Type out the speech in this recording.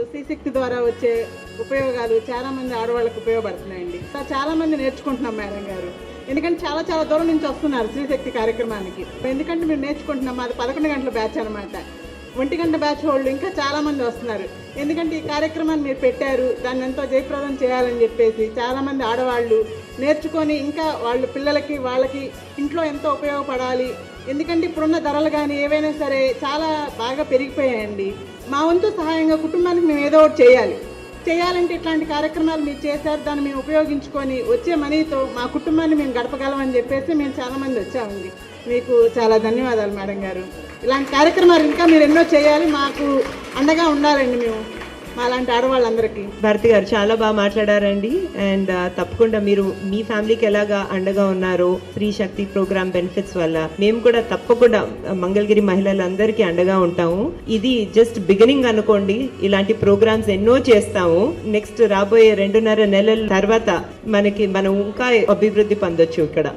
శ్రీశక్తి ద్వారా వచ్చే ఉపయోగాలు చాలా మంది ఆడవాళ్ళకి ఉపయోగపడుతున్నాయండి. చాలా మంది నేర్చుకుంటున్నాం మేడం గారు. ఎందుకంటే చాలా చాలా దూరం నుంచి వస్తున్నారు శ్రీశక్తి కార్యక్రమానికి. ఎందుకంటే మేము నేర్చుకుంటున్నాం అది పదకొండు గంటల బ్యాచ్ అనమాట ఒంటి గంట బ్యాచ్ వాళ్ళు ఇంకా చాలా మంది వస్తున్నారు. ఎందుకంటే ఈ కార్యక్రమాన్ని మీరు పెట్టారు దాన్ని ఎంతో జయప్రదం చేయాలని చెప్పేసి చాలా మంది ఆడవాళ్ళు నేర్చుకొని ఇంకా వాళ్ళ పిల్లలకి వాళ్ళకి ఇంట్లో ఎంతో ఉపయోగపడాలి ఎందుకంటే ఇప్పుడున్న ధరలు కానీ ఏవైనా సరే చాలా బాగా పెరిగిపోయాయండి. మా వంతు సహాయంగా కుటుంబానికి మేము ఏదో ఒకటి చేయాలి. చేయాలంటే ఇట్లాంటి కార్యక్రమాలు మీరు చేశారు దాన్ని మేము ఉపయోగించుకొని వచ్చే మనీతో మా కుటుంబాన్ని మేము గడపగలమని చెప్పేసి మేము చాలామంది వచ్చామండి. మీకు చాలా ధన్యవాదాలు మేడం గారు. ఇలాంటి కార్యక్రమాలు ఇంకా మీరు ఎన్నో చేయాలి మాకు అండగా ఉండాలండి మేము. అలాంటి ఆడవాళ్ళందరికీ. భారతి గారు చాలా బాగా మాట్లాడారండి. అండ్ తప్పకుండా మీరు మీ ఫ్యామిలీకి ఎలాగా అండగా ఉన్నారో స్త్రీ శక్తి ప్రోగ్రామ్ బెనిఫిట్స్ వల్ల మేము కూడా తప్పకుండా మంగళగిరి మహిళలందరికీ అండగా ఉంటాము. ఇది జస్ట్ బిగినింగ్ అనుకోండి. ఇలాంటి ప్రోగ్రామ్స్ ఎన్నో చేస్తాము. నెక్స్ట్ రాబోయే రెండున్నర నెలల తర్వాత మనకి మనం ఇంకా అభివృద్ధి పొందొచ్చు ఇక్కడ.